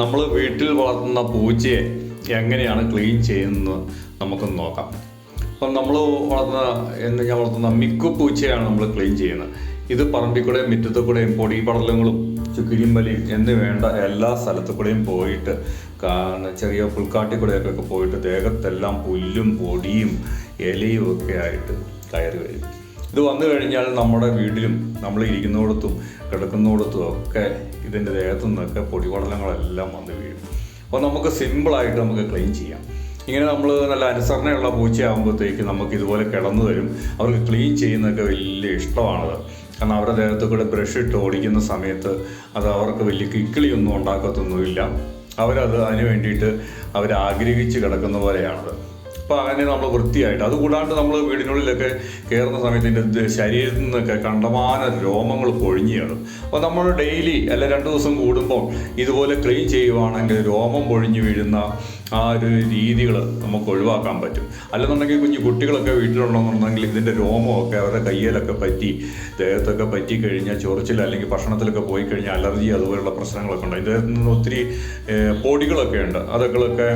നമ്മൾ വീട്ടിൽ വളർത്തുന്ന പൂച്ചയെ എങ്ങനെയാണ് ക്ലീൻ ചെയ്യുന്നത് നമുക്കൊന്ന് നോക്കാം. അപ്പം നമ്മൾ വളർത്തുന്ന എന്ന് ഞാൻ വളർത്തുന്ന മിക്ക പൂച്ചയാണ് നമ്മൾ ക്ലീൻ ചെയ്യുന്നത്. ഇത് പറമ്പിൽ കൂടെയും മുറ്റത്തു കൂടെയും പൊടി പടലങ്ങളും ചുക്കിരിയും വലിയും എന്ന് വേണ്ട എല്ലാ സ്ഥലത്തു കൂടെയും പോയിട്ട് ചെറിയ പുൽക്കാട്ടി കൂടെയൊക്കെ പോയിട്ട് ദേഹത്തെല്ലാം പുല്ലും പൊടിയും ഇലയും ഒക്കെ ആയിട്ട് കയറി വരും. ഇത് വന്നു കഴിഞ്ഞാൽ നമ്മുടെ വീട്ടിലും നമ്മൾ ഇരിക്കുന്നിടത്തും കിടക്കുന്നിടത്തും ഒക്കെ ഇതിന്റെ ദേഹത്തു നിന്നൊക്കെ പൊടിപടലങ്ങളെല്ലാം വന്ന് വീഴും. അപ്പോൾ നമുക്ക് സിമ്പിളായിട്ട് നമുക്ക് ക്ലീൻ ചെയ്യാം. ഇങ്ങനെ നമ്മൾ നല്ല അനുസരണയുള്ള പൂച്ചയാകുമ്പോഴത്തേക്ക് നമുക്ക് ഇതുപോലെ കിടന്നു തരും അവർക്ക് ക്ലീൻ ചെയ്യുന്നതൊക്കെ വലിയ ഇഷ്ടമാണത്. കാരണം അവരുടെ ദേഹത്ത് കൂടെ ബ്രഷ് ഇട്ട് ഓടിക്കുന്ന സമയത്ത് അത് അവർക്ക് വലിയ കിക്കിളിയൊന്നും ഉണ്ടാക്കത്തൊന്നുമില്ല. അവരത് അതിന് വേണ്ടിയിട്ട് അവരാഗ്രഹിച്ച് കിടക്കുന്ന പോലെയാണത്. അങ്ങനെ നമ്മൾ വൃത്തിയായിട്ട് അതുകൂടാണ്ട് നമ്മൾ വീടിനുള്ളിലൊക്കെ കയറുന്ന സമയത്ത് ഇതിന്റെ ശരീരത്തിൽ നിന്നൊക്കെ കണ്ടമാന രോമങ്ങൾ പൊഴിഞ്ഞു അപ്പോൾ നമ്മൾ ഡെയിലി അല്ല രണ്ട് ദിവസം കൂടുമ്പോൾ ഇതുപോലെ ക്ലീൻ ചെയ്യുവാണെങ്കിൽ രോമം പൊഴിഞ്ഞു വീഴുന്ന ആ ഒരു രീതികൾ നമുക്ക് ഒഴിവാക്കാൻ പറ്റും. അല്ലെന്നുണ്ടെങ്കിൽ കുഞ്ഞു കുട്ടികളൊക്കെ വീട്ടിലുണ്ടെന്നുണ്ടെങ്കിൽ ഇതിന്റെ രോമമൊക്കെ അവരുടെ കയ്യിലൊക്കെ പറ്റി ദേഹത്തൊക്കെ പറ്റി കഴിഞ്ഞാൽ ചൊറിച്ചിൽ അല്ലെങ്കിൽ ഭക്ഷണത്തിലൊക്കെ പോയി കഴിഞ്ഞാൽ അലർജി അതുപോലുള്ള പ്രശ്നങ്ങളൊക്കെ ഉണ്ട് ഇതിനകത്ത് നിന്ന് ഒത്തിരി പൊടികളൊക്കെ ഉണ്ട്. അതൊക്കെ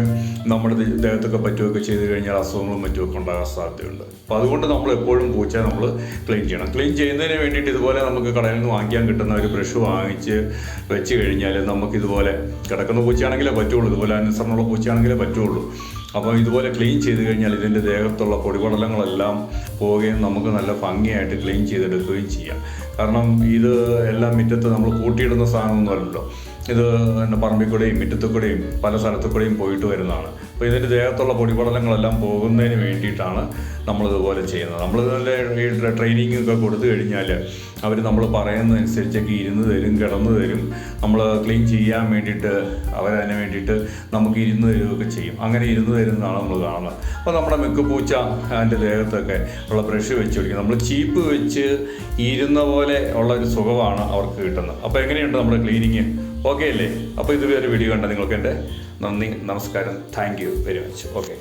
നമ്മുടെ ദേഹത്തൊക്കെ പറ്റുകയൊക്കെ ചെയ്ത് കഴിഞ്ഞാൽ അസുഖങ്ങളും മറ്റുമൊക്കെ ഉണ്ടാകാൻ സാധ്യതയുണ്ട്. അപ്പോൾ അതുകൊണ്ട് നമ്മൾ എപ്പോഴും പൂച്ച നമ്മൾ ക്ലീൻ ചെയ്യണം. ക്ലീൻ ചെയ്യുന്നതിന് വേണ്ടിയിട്ട് ഇതുപോലെ നമുക്ക് കടയിൽ നിന്ന് വാങ്ങിക്കാൻ കിട്ടുന്ന ഒരു ബ്രഷ് വാങ്ങിച്ച് വെച്ച് കഴിഞ്ഞാൽ നമുക്കിതുപോലെ കിടക്കുന്ന പൂച്ചയാണെങ്കിലേ പറ്റുള്ളൂ. ഇതുപോലെ അനുസരണമുള്ള പൂച്ചയാണെങ്കിലേ പറ്റുള്ളൂ. അപ്പോൾ ഇതുപോലെ ക്ലീൻ ചെയ്ത് കഴിഞ്ഞാൽ ഇതിന്റെ ദേഹത്തുള്ള പൊടിപടലങ്ങളെല്ലാം പോവുകയും നമുക്ക് നല്ല ഭംഗിയായിട്ട് ക്ലീൻ ചെയ്തെടുക്കുകയും ചെയ്യാം. കാരണം ഇത് എല്ലാം മുറ്റത്ത് നമ്മൾ കൂട്ടിയിടുന്ന സാധനമൊന്നുമല്ലല്ലോ ഇത് പിന്നെ പറമ്പിൽ കൂടെയും മുറ്റത്തു കൂടെയും പല സ്ഥലത്തു കൂടെയും പോയിട്ട് വരുന്നതാണ്. അപ്പോൾ ഇതിന്റെ ദേഹത്തുള്ള പൊടിപടലങ്ങളെല്ലാം പോകുന്നതിന് വേണ്ടിയിട്ടാണ് നമ്മളിതുപോലെ ചെയ്യുന്നത്. നമ്മൾ നല്ല ട്രെയിനിങ് ഒക്കെ കൊടുത്തു കഴിഞ്ഞാൽ അവർ നമ്മൾ പറയുന്നതനുസരിച്ചൊക്കെ ഇരുന്ന് തരും കിടന്നു തരും. നമ്മൾ ക്ലീൻ ചെയ്യാൻ വേണ്ടിയിട്ട് അവരതിന് വേണ്ടിയിട്ട് നമുക്ക് ഇരുന്ന് തരുകയൊക്കെ ചെയ്യും. അങ്ങനെ ഇരുന്ന് തരുന്നതാണ് നമ്മൾ കാണുന്നത്. അപ്പോൾ നമ്മുടെ മിക്ക പൂച്ച അതിന്റെ ദേഹത്തൊക്കെ ഉള്ള ബ്രഷ് വെച്ച് പിടിക്കും നമ്മൾ ചീപ്പ് വെച്ച് ഇരുന്ന പോലെ ഉള്ള ഒരു സുഖമാണ് അവർക്ക് കിട്ടുന്നത്. അപ്പോൾ എങ്ങനെയുണ്ട് നമ്മുടെ ക്ലീനിങ്? ഓക്കെ അല്ലേ? അപ്പോൾ ഇതുവരെ വീഡിയോ കണ്ട നിങ്ങൾക്ക് എന്റെ നന്ദി നമസ്കാരം. Thank you very much. Okay.